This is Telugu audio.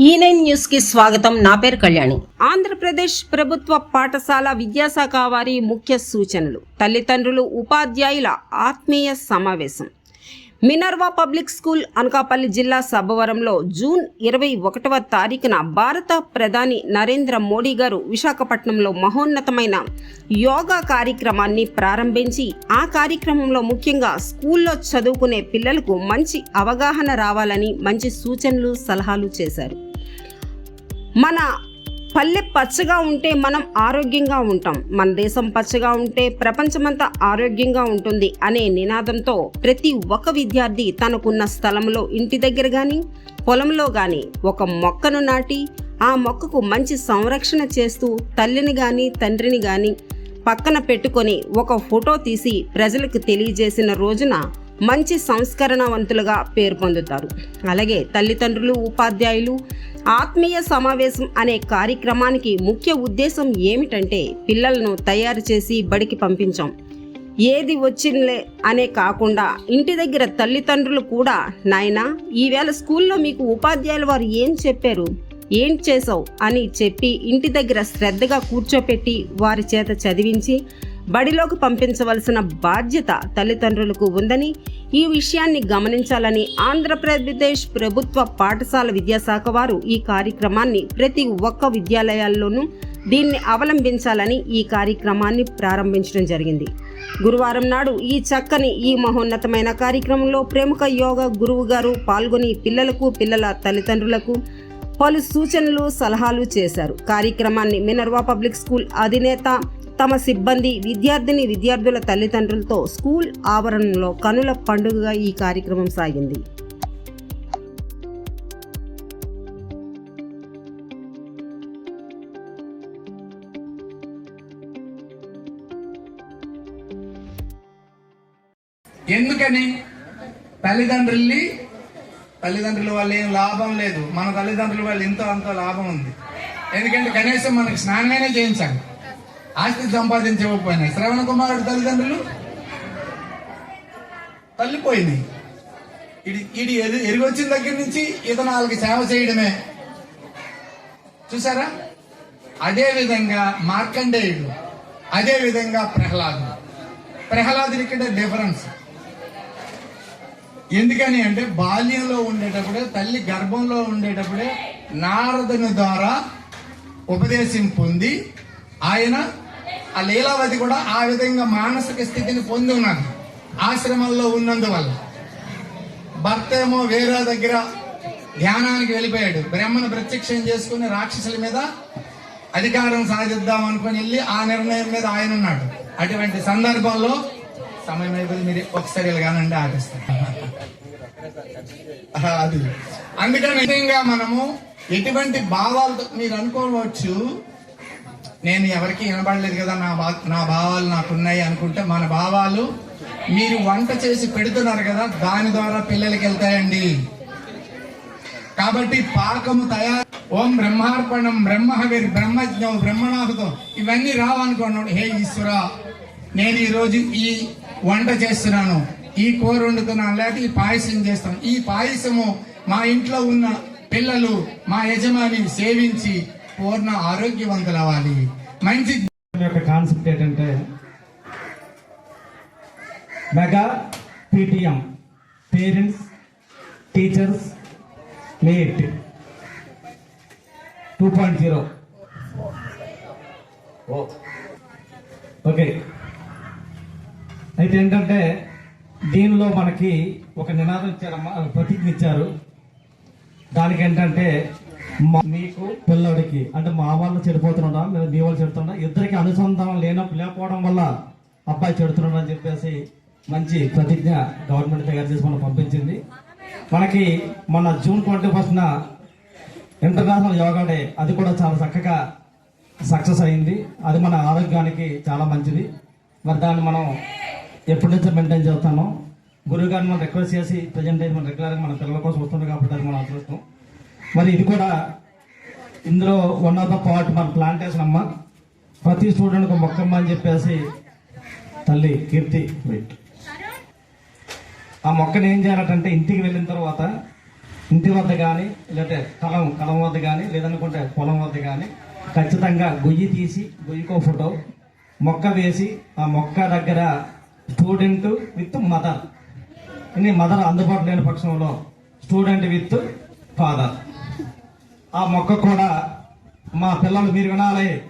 E ఈ నైన్ న్యూస్కి స్వాగతం. నా పేరు కళ్యాణి. ఆంధ్రప్రదేశ్ ప్రభుత్వ పాఠశాల విద్యాశాఖ వారి ముఖ్య సూచనలు. తల్లిదండ్రులు ఉపాధ్యాయుల ఆత్మీయ సమావేశం. మినర్వా పబ్లిక్ స్కూల్ అనకాపల్లి జిల్లా సభవరంలో జూన్ ఇరవై ఒకటవ తారీఖున భారత ప్రధాని నరేంద్ర మోడీ గారు విశాఖపట్నంలో మహోన్నతమైన యోగా కార్యక్రమాన్ని ప్రారంభించి ఆ కార్యక్రమంలో ముఖ్యంగా స్కూల్లో చదువుకునే పిల్లలకు మంచి అవగాహన రావాలని మంచి సూచనలు సలహాలు చేశారు. మన పల్లె పచ్చగా ఉంటే మనం ఆరోగ్యంగా ఉంటాం. మన దేశం పచ్చగా ఉంటే ప్రపంచమంతా ఆరోగ్యంగా ఉంటుంది అనే నినాదంతో ప్రతి ఒక్క విద్యార్థి తనకున్న స్థలంలో ఇంటి దగ్గర కానీ పొలంలో కానీ ఒక మొక్కను నాటి ఆ మొక్కకు మంచి సంరక్షణ చేస్తూ తల్లిని కానీ తండ్రిని కానీ పక్కన పెట్టుకొని ఒక ఫోటో తీసి ప్రజలకు తెలియజేసిన రోజున మంచి సంస్కరణవంతులుగా పేరు పొందుతారు. అలాగే తల్లిదండ్రులు ఉపాధ్యాయులు ఆత్మీయ సమావేశం అనే కార్యక్రమానికి ముఖ్య ఉద్దేశం ఏమిటంటే పిల్లలను తయారు చేసి బడికి పంపించాం. ఏది వచ్చిందిలే అనే కాకుండా ఇంటి దగ్గర తల్లిదండ్రులు కూడా నాయనా ఈవేళ స్కూల్లో మీకు ఉపాధ్యాయులు వారు ఏం చెప్పారు? ఏం చేసావు అని చెప్పి ఇంటి దగ్గర శ్రద్ధగా కూర్చోపెట్టి వారి చేత చదివించి బడిలోకి పంపించవలసిన బాధ్యత తల్లిదండ్రులకు ఉందని ఈ విషయాన్ని గమనించాలని ఆంధ్రప్రదేశ్ ప్రభుత్వ పాఠశాల విద్యాశాఖ వారు ఈ కార్యక్రమాన్ని ప్రతి ఒక్క విద్యాలయాల్లోనూ దీన్ని అవలంబించాలని ఈ కార్యక్రమాన్ని ప్రారంభించడం జరిగింది. గురువారం నాడు ఈ చక్కని ఈ మహోన్నతమైన కార్యక్రమంలో ప్రముఖ యోగ గురువు గారు పాల్గొని పిల్లలకు పిల్లల తల్లిదండ్రులకు పలు సూచనలు సలహాలు చేశారు. కార్యక్రమాన్ని మినర్వా పబ్లిక్ స్కూల్ అధినేత తమ సిబ్బంది విద్యార్థిని విద్యార్థుల తల్లిదండ్రులతో స్కూల్ ఆవరణలో కనుల పండుగగా ఈ కార్యక్రమం సాగింది. ఎందుకని? తల్లిదండ్రుల్ని తల్లిదండ్రుల వల్ల ఏం లాభం లేదు. మన తల్లిదండ్రుల వల్ల ఎంతో అంత లాభం ఉంది. ఎందుకంటే కనీసం మనకు స్నానమైనా చేయించాలి. ఆస్తి సంపాదించకపోయినా శ్రవణ కుమారుడు తల్లిదండ్రులు తల్లిపోయినాయి. ఇది ఇది ఎరి- ఎరిగి వచ్చిన దగ్గర నుంచి ఇతను వాళ్ళకి సేవ చేయడమే. చూసారా? అదే విధంగా మార్కండేయుడు అదే విధంగా ప్రహ్లాదుడు. ప్రహ్లాదుడి ఇక్కడ డిఫరెన్స్ ఎందుకని అంటే బాల్యంలో ఉండేటప్పుడే తల్లి గర్భంలో ఉండేటప్పుడే నారదుని ద్వారా ఉపదేశం పొంది ఆయన ఆ లీలావతి కూడా ఆ విధంగా మానసిక స్థితిని పొంది ఉన్నది ఆశ్రమంలో ఉన్నందువల్ల. భర్త ఏమో వేరే దగ్గర ధ్యానానికి వెళ్ళిపోయాడు. బ్రహ్మను ప్రత్యక్షం చేసుకుని రాక్షసుల మీద అధికారం సాధిద్దాం అనుకుని వెళ్ళి ఆ నిర్ణయం మీద ఆయన ఉన్నాడు. అటువంటి సందర్భంలో సమయం అయిపోయింది మీరు ఒకసారి ఇలాగానండి ఆపిస్తాను. అది. అందుకని మనము ఎటువంటి భావాలతో మీరు అనుకోవచ్చు నేను ఎవరికి వినబడలేదు కదా నా బా నా భావాలు నాకున్నాయి అనుకుంటే మన భావాలు మీరు వంట చేసి పెడుతున్నారు కదా దాని ద్వారా పిల్లలకి వెళ్తాయండి. కాబట్టి పాకము తయారు ఓం బ్రహ్మార్పణం బ్రహ్మహవిర్ బ్రహ్మజ్ఞం బ్రహ్మణాహుతం ఇవన్నీ రావనుకున్నాడు హే ఈశ్వర నేను ఈరోజు ఈ వంట చేస్తున్నాను ఈ కూర వండుతున్నాను లేకపోతే ఈ పాయసం చేస్తాను. ఈ పాయసము మా ఇంట్లో ఉన్న పిల్లలు మా యజమాని సేవించి పూర్ణ ఆరోగ్యవంతులు అవ్వాలి మంచి యొక్క కాన్సెప్ట్ ఏంటంటే mega PTM. Parents teachers meet two point zero okay అయితే ఏంటంటే దీనిలో మనకి ఒక నినాదం ఇచ్చారమ్మా ప్రతిజ్ఞ ఇచ్చారు. దానికి ఏంటంటే మీకు పిల్లడికి అంటే మా వాళ్ళు చెడిపోతున్నా లేదా మీ వాళ్ళు చెడుతున్నా ఇద్దరికి అనుసంధానం లేన లేకపోవడం వల్ల అబ్బాయి చెడుతున్నాడు అని చెప్పేసి మంచి ప్రతిజ్ఞ గవర్నమెంట్ తయారు చేసి మనం పంపించింది. మనకి మన జూన్ ట్వంటీ ఫస్ట్న ఇంటర్నేషనల్ యోగా డే అది కూడా చాలా చక్కగా సక్సెస్ అయింది. అది మన ఆరోగ్యానికి చాలా మంచిది. మరి దాన్ని మనం ఎప్పటి నుంచో మెయింటైన్ చేస్తాము గురువు గారిని మనం రిక్వెస్ట్ చేసి ప్రజెంట్ అయితే మనం రెగ్యులర్గా మన పిల్లల కోసం వస్తుంది కాబట్టి అది మనం అదృష్టం మరి ఇది కూడా ఇందులో వన్ ఆఫ్ ద పార్ట్ మన ప్లాంటేషన్ అమ్మ. ప్రతి స్టూడెంట్కి మొక్కమ్మ అని చెప్పేసి తల్లి కీర్తి వెయిట్ ఆ మొక్కని ఏం చేయాలంటే ఇంటికి వెళ్ళిన తర్వాత ఇంటి వద్ద కానీ లేదంటే కలం కలం వద్ద కానీ లేదనుకుంటే పొలం వద్ద కానీ ఖచ్చితంగా గొయ్యి తీసి గొయ్యికో ఫోటో మొక్క వేసి ఆ మొక్క దగ్గర స్టూడెంట్ విత్ మదర్ ఇన్ని మదర్ అందుబాటులో లేని పక్షంలో స్టూడెంట్ విత్ ఫాదర్ ఆ మొక్క కూడా మా పిల్లలు మీరు వినాలి.